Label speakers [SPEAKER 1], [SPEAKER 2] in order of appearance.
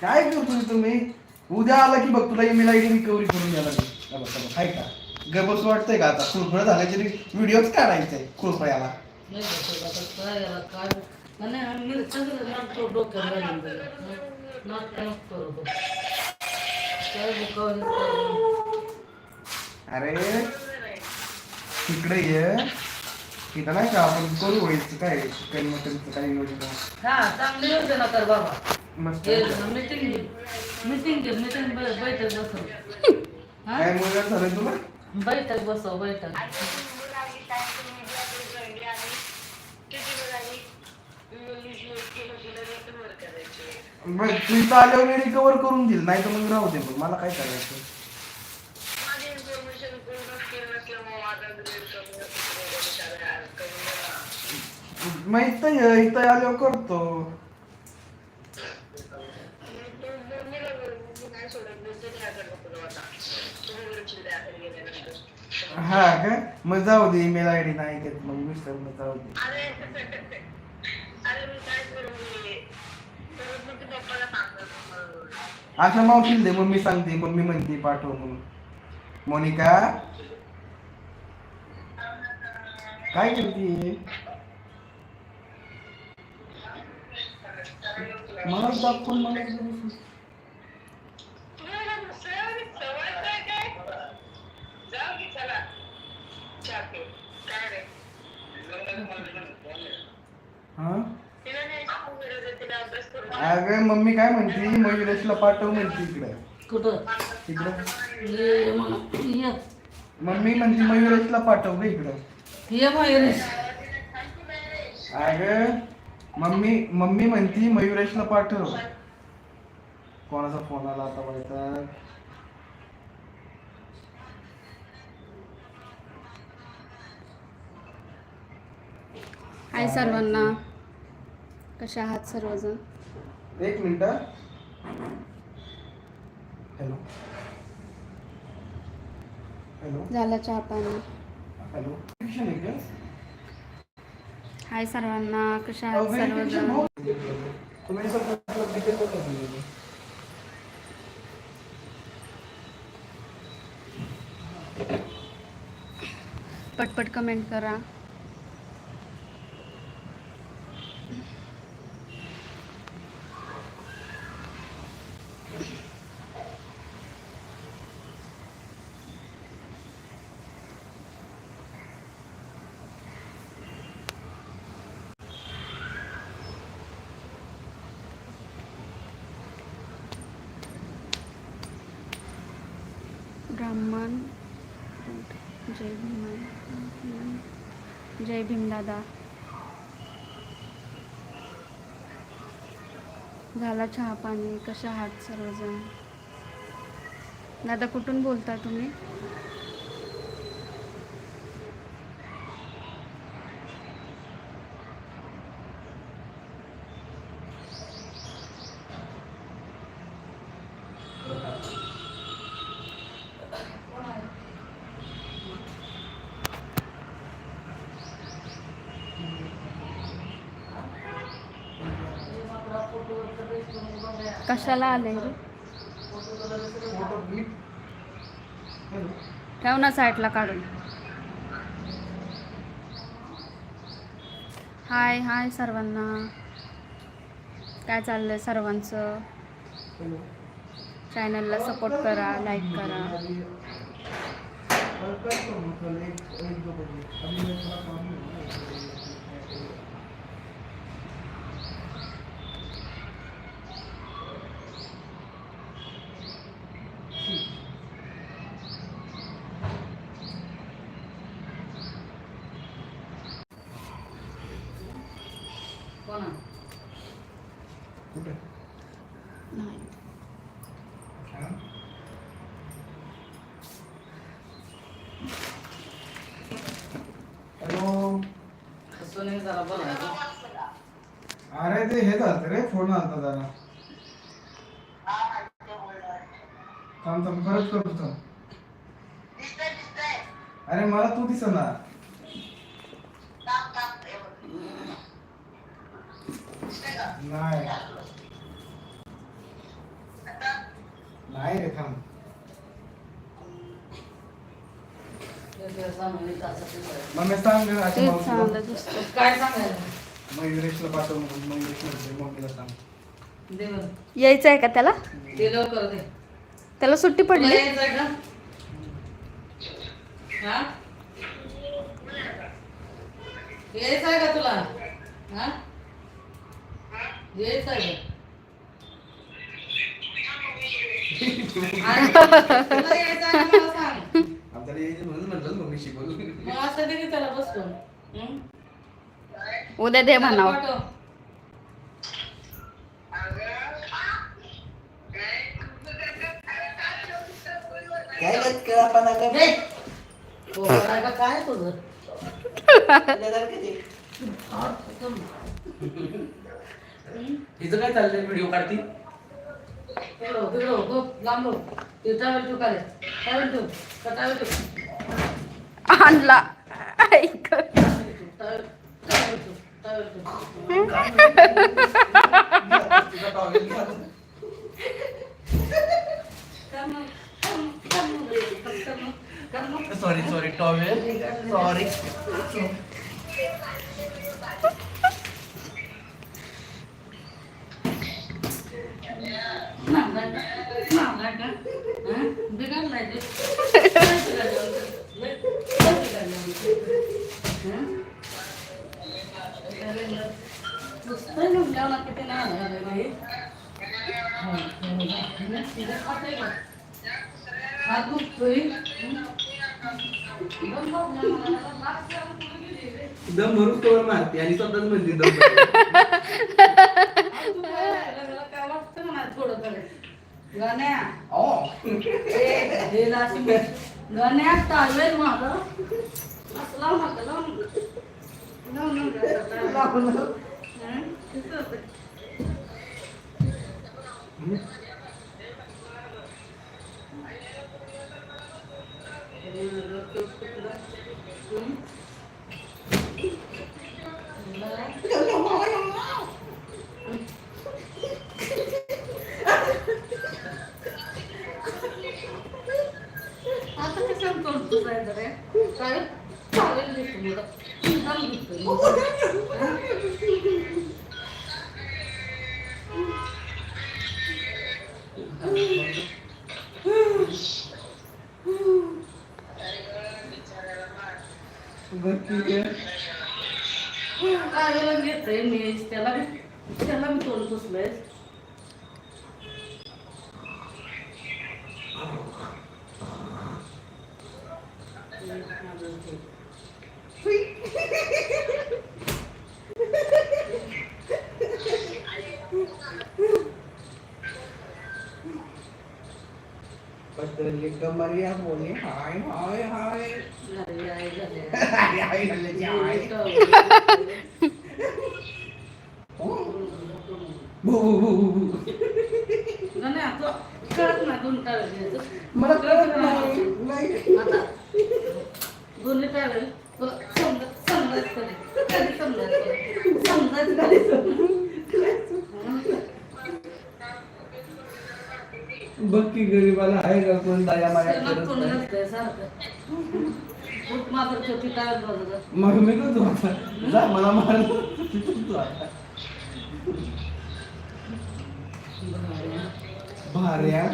[SPEAKER 1] काय करतो तुम्ही उद्या आला की बघ तुला ईमेल आय डी रिकव्हरी करून द्यायला लागेल. हाय का गबस वाटतंय का आता? खुरफळ झाल्याचे व्हिडिओच काढायचे खुरफळ्याला
[SPEAKER 2] नाही बसत आता काय याला काय? नाही आम्ही सगळं नाक डोक्यात घालून दिलं नाक नाक करतो काय बुकावून
[SPEAKER 1] अरे तिकडे ये. तिथं नाही का आपण करू व्हायचं काय? चिकन मटनचं काही योजना
[SPEAKER 2] हा चांगली योजना कर बाबा.
[SPEAKER 1] मस्त.
[SPEAKER 2] मीटिंग मीटिंग घे मीटिंग बैठक बसव. हा?
[SPEAKER 1] काय मुलं झालं तुला?
[SPEAKER 2] बैठक बसव बैठक.
[SPEAKER 1] बघ तू इथं आल्यावर मी रिकवर करून देईल नाही तर मग राहू दे मग. मला काय करायचं? मग इथं ये, इथं आल्यावर करतो हा का मग जाऊ दे ईमेल आय डी नाही देत मग मिस्टर मग जाऊ दे अशा मावशील दे मम्मी सांगते मम्मी म्हणते पाठव म्हणून मोनिका काय करते मला दाखवून मला हा? अगं मम्मी काय म्हणते? मयुरेशला पाठव म्हणते इकडे.
[SPEAKER 2] कुठं?
[SPEAKER 1] इकडं.
[SPEAKER 2] ये मग ये.
[SPEAKER 1] मम्मी म्हणते मयुरेशला पाठव ग इकडं.
[SPEAKER 2] ये मयुरेश.
[SPEAKER 1] अगं मम्मी मम्मी म्हणती मयुरेशला पाठव. कोणाचा फोन आला आता वैताग
[SPEAKER 3] हाय सर्वांना. कशा आहात सर्वजण?
[SPEAKER 1] एक मिनिट हॅलो. हॅलो.
[SPEAKER 3] झालं चहा पाणी.
[SPEAKER 1] हॅलो. Connection आहे का?
[SPEAKER 3] हाय सर्वांना कशा आहात
[SPEAKER 1] verification
[SPEAKER 3] सर्वजण. पटपट कमेंट करा ब्राह्मण. जय भीम जय भीम दादा झाला चहा पाणी कशा आहात सर्वजण? दादा कुठून बोलता तुम्ही? कशाला आले रे? ठेव ना साईडला काढून. हाय हाय सर्वांना. काय चाललंय सर्वांचं? चॅनलला सपोर्ट करा लाईक करा
[SPEAKER 2] कोणा
[SPEAKER 1] कुठे
[SPEAKER 3] नाही
[SPEAKER 1] अरे ते हे झालं रे फोन आलता जरा. थांब थांब परत करतो. थांब. अरे मला तू दिसना नाही. नाही रे थांब. मम्मी सांग
[SPEAKER 3] तेच. चांगलं दिसतं
[SPEAKER 2] काय
[SPEAKER 1] मयुरेशला पाठव म्हणून मम्मीला सांग.
[SPEAKER 2] दे बरं.
[SPEAKER 3] यायचं आहे का त्याला?
[SPEAKER 2] ते लवकर दे.
[SPEAKER 3] त्याला सुट्टी
[SPEAKER 2] तुला
[SPEAKER 3] पडली
[SPEAKER 2] यायचंय का? हा? यायचंय का तुला? हा? यायचंय का अरे, तुला यायचंय का मला सांग
[SPEAKER 1] आपल्याला यायचं म्हणून म्हटलं ना मम्मी शिकवलं
[SPEAKER 2] मग असं दे की त्याला बसतो हं?
[SPEAKER 3] उद्या दे म्हणाव
[SPEAKER 1] काय
[SPEAKER 2] दे. तुझं
[SPEAKER 1] काय चाललंय व्हिडिओ काढती
[SPEAKER 2] तिकडं, तिकडं, हो, लांब टावेल ठेव खाली. टावेल ठेव. का टावेल ठेव?
[SPEAKER 3] आणला ऐक
[SPEAKER 1] sorry sorry towel sorry
[SPEAKER 2] Yeah. दम
[SPEAKER 1] भरून कवर मारते आणि स्वतःच म्हणते दम
[SPEAKER 2] थोडं? गाण्या. ए, हे नाशिक गाण्या टाळवेल माझं. असला माझं लावून लावून लावून हं? किती होतं? हं? आता कशाला तोंड जायचं रे काय चालेल दिसतो मला दम दिसतोय. काय घेतोय मी त्याला बी त्याला मी तोंड पुसलंय
[SPEAKER 1] हाय हाय हाय
[SPEAKER 2] आई झाले.
[SPEAKER 1] हाय झाल्याची
[SPEAKER 2] नाही,
[SPEAKER 1] मला कळत नाही नाही
[SPEAKER 2] आता दोन्ही समजत
[SPEAKER 1] बघ की गरीबाला आहे का कोण दया माया करत नाही. मग मी आता. जा मला मार. तू आता भार्या